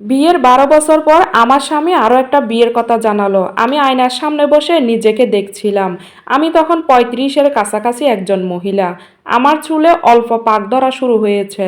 বিয়ের বারো বছর পর আমার স্বামী আরও একটা বিয়ের কথা জানালো। আমি আয়নার সামনে বসে নিজেকে দেখছিলাম। আমি তখন পঁয়ত্রিশের কাছাকাছি একজন মহিলা। আমার চুলে অল্প পাক ধরা শুরু হয়েছে।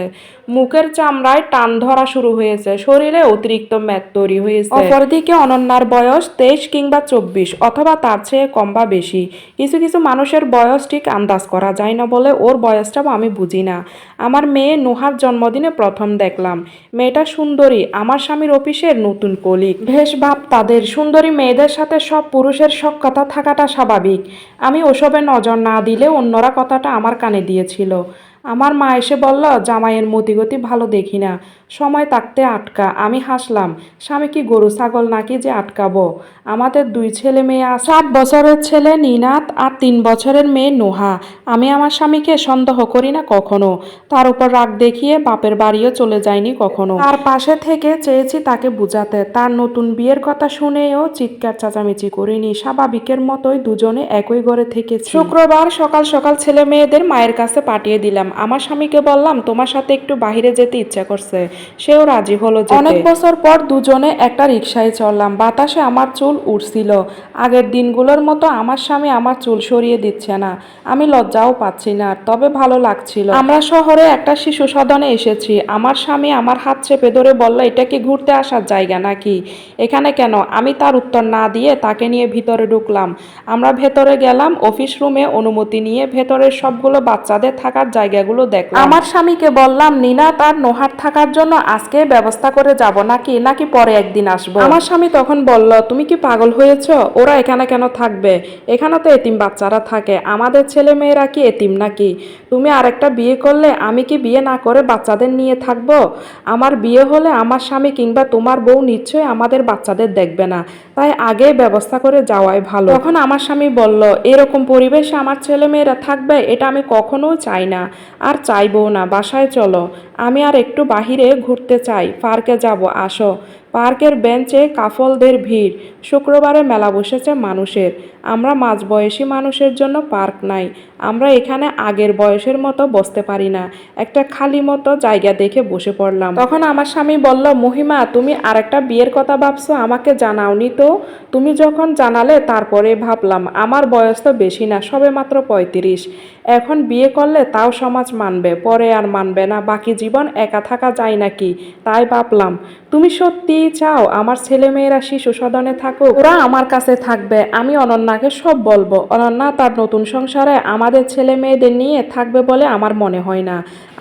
মুখের চামড়ায় টান ধরা শুরু হয়েছে। শরীরে অতিরিক্ত ম্যাদ তৈরি হয়েছে। অপরদিকে অনন্যার বয়স তেইশ কিংবা চব্বিশ, অথবা তার চেয়ে কম বা বেশি। কিছু কিছু মানুষের বয়স ঠিক আন্দাজ করা যায় না বলে ওর বয়সটাও আমি বুঝি না। আমার মেয়ে নোহার জন্মদিনে প্রথম দেখলাম। মেয়েটা সুন্দরী, আমার স্বামীর অফিসের নতুন কলিগ। ভেষ ভাব তাদের। সুন্দরী মেয়েদের সাথে সব পুরুষের শখ কথা থাকাটা স্বাভাবিক। আমি ওসবে নজর না দিলে অন্যরা কথাটা আমার কানে দিয়েছিল। আমার মা এসে বলল, জামাইয়ের মতিগতি ভালো দেখি না। সময় থাকতে আটকা। আমি হাসলাম, স্বামী কি গরু ছাগল নাকি যে আটকাবো? আমাদের দুই ছেলে মেয়ে আছে। সাত বছরের ছেলে নিনাত আর তিন বছরের মেয়ে নোহা। আমি আমার স্বামীকে সন্দেহ করি না কখনো। তার উপর রাগ দেখিয়ে বাপের বাড়িও চলে যায়নি কখনো। তার পাশে থেকে চেয়েছি তাকে বুঝাতে। তার নতুন বিয়ের কথা শুনেও চিৎকার চেঁচামেচি করিনি। স্বাভাবিকের মতোই দুজনে একই ঘরে থেকে শুক্রবার সকাল সকাল ছেলে মেয়েদের মায়ের কাছে পাঠিয়ে দিলাম। আমার স্বামীকে বললাম, তোমার সাথে একটু বাইরে যেতে ইচ্ছা করছে। সেও রাজি হলো। অনেক বছর পর দুজনে একটা রিক্সায় চললাম বাতাসে আমার চুল উঠছিল আগের দিনগুলোর মতো আমার স্বামী আমার চুল সরিয়ে দিচ্ছে না। আমি লজ্জাও পাচ্ছি না তবে ভালো লাগছিল। আমরা শহরে একটা শিশু সদনে এসেছি। আমার স্বামী আমার হাত চেপে ধরে বলল, এটা কি ঘুরতে আসার জায়গা নাকি? এখানে কেন? আমি তার উত্তর না দিয়ে তাকে নিয়ে ভিতরে ঢুকলাম। আমরা ভেতরে গেলাম, অফিস রুমে অনুমতি নিয়ে ভেতরের সবগুলো বাচ্চাদের থাকার জায়গাগুলো দেখো আমার স্বামীকে বললাম নিনা তার নোহার থাকার জন্য আজকে ব্যবস্থা করে যাব নাকি? নাকি পরে একদিন আসব? আমার স্বামী তখন বলল তুমি কি পাগল হয়েছ? ওরা এখানে কেন থাকবে? এখানে তো এতিম বাচ্চারা থাকে। আমাদের ছেলে মেয়েরা কি এতিম নাকি? তুমি আরেকটা বিয়ে করলে আমি কি বিয়ে না করে বাচ্চাদের নিয়ে থাকব? আমার বিয়ে হলে আমার স্বামী কিংবা তোমার বউ নিশ্চয়ই আমাদের বাচ্চাদের দেখবে না। তাই আগে ব্যবস্থা করে যাওয়াই ভালো। তখন আমার স্বামী বলল, এরকম পরিবেশে আমার ছেলে মেয়েরা থাকবে, এটা আমি কখনো চাই না। আর চাইবও না, বাসায় চলো। আমি আর একটু বাহিরে ঘুরতে চাই। পার্কে যাব, আসো। পার্কের বেঞ্চে কাফলদের ভিড়। শুক্রবারে মেলা বসেছে মানুষের। আমরা মাঝবয়সী মানুষের জন্য পার্ক নাই। আমরা এখানে আগের বয়সের মতো বসতে পারি না। একটা খালি মতো জায়গা দেখে বসে পড়লাম। তখন আমার স্বামী বলল, মহিমা, তুমি আরেকটা বিয়ের কথা ভাবছ, আমাকে জানাওনি তো। তুমি যখন জানালে তারপরে ভাবলাম, আমার বয়স তো বেশি না, সবে মাত্র পঁয়ত্রিশ। এখন বিয়ে করলে তাও সমাজ মানবে, পরে আর মানবে না, বাকি জীবন একা থাকা যায় নাকি? তাই ভাবলাম, তুমি সত্যিই চাও, আমার ছেলে মেয়েরা শিশু সদনে থাকুক, ওরা আমার কাছে থাকবে, আমি অনন্যাকে সব বলব। অনন্যা তার নতুন সংসারে আমাদের ছেলে মেয়েদের নিয়ে থাকবে বলে আমার মনে হয় না।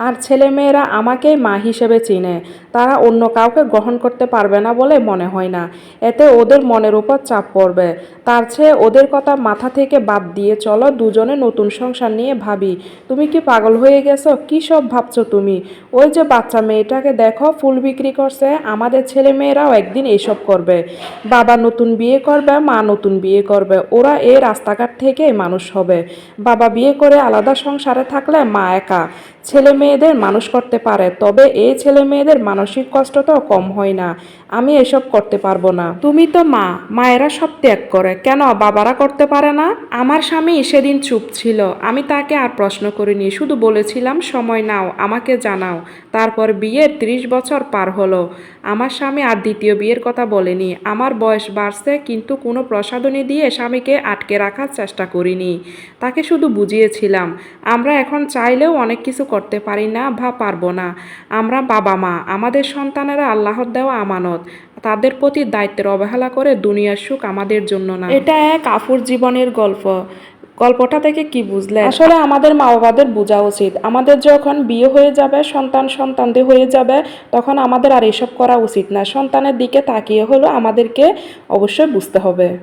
আর ছেলে মেয়েরা আমাকেই মা হিসেবে চিনে। তারা অন্য কাউকে গ্রহণ করতে পারবে না বলে মনে হয় না। এতে ওদের মনের উপর চাপ পড়বে। তার চেয়ে ওদের কথা মাথা থেকে বাদ দিয়ে চলো, দুজনে নতুন সংসার নিয়ে ভাবি। তুমি কি পাগল হয়ে গেছো? কি সব ভাবছ তুমি? ওই যে বাচ্চা মেয়েটাকে দেখো, ফুল বিক্রি করছে, আমাদের ছেলে মেয়েরাও একদিন এসব করবে। বাবা নতুন বিয়ে করবে, মা নতুন বিয়ে করবে। ওরা এই রাস্তাঘাট থেকে মানুষ হবে। বাবা বিয়ে করে আলাদা সংসারে থাকলে মা একা। ছেলে মেয়েদের মানুষ করতে পারে তবে এই ছেলে মেয়েদের মানসিক কষ্টটাও কম হয় না। আমি এসব করতে পারব না। তুমি তো মা, মায়েরা সব ত্যাগ করে। কেন বাবারা করতে পারে না? আমার স্বামী সেদিন চুপ ছিল। আমি তাকে আর প্রশ্ন করিনি। শুধু বলেছিলাম, সময় নাও, আমাকে জানাও। তারপর বিয়ের ত্রিশ বছর পার হলো। আমার স্বামী আর দ্বিতীয় বিয়ের কথা বলেনি। আমার বয়স বাড়ছে, কিন্তু কোনো প্রসাধনী দিয়ে স্বামীকে আটকে রাখার চেষ্টা করিনি। তাকে শুধু বুঝিয়েছিলাম, আমরা এখন চাইলেও অনেক কিছু করতে পারি না বা পারব না। আমরা বাবা মা আমাদের সন্তানেরা আল্লাহর দেওয়া আমানত তাদের প্রতি দায়িত্বের অবহেলা করে দুনিয়ার সুখ আমাদের জন্য না। এটা এক আফুর জীবনের গল্প। গল্পটা থেকে কি বুঝলে আসলে আমাদের মা বাবাদের বোঝা উচিত। আমাদের যখন বিয়ে হয়ে যাবে সন্তান সন্তানদের হয়ে যাবে তখন আমাদের আর এসব করা উচিত না। সন্তানের দিকে তাকিয়ে হলো আমাদেরকে অবশ্যই বুঝতে হবে।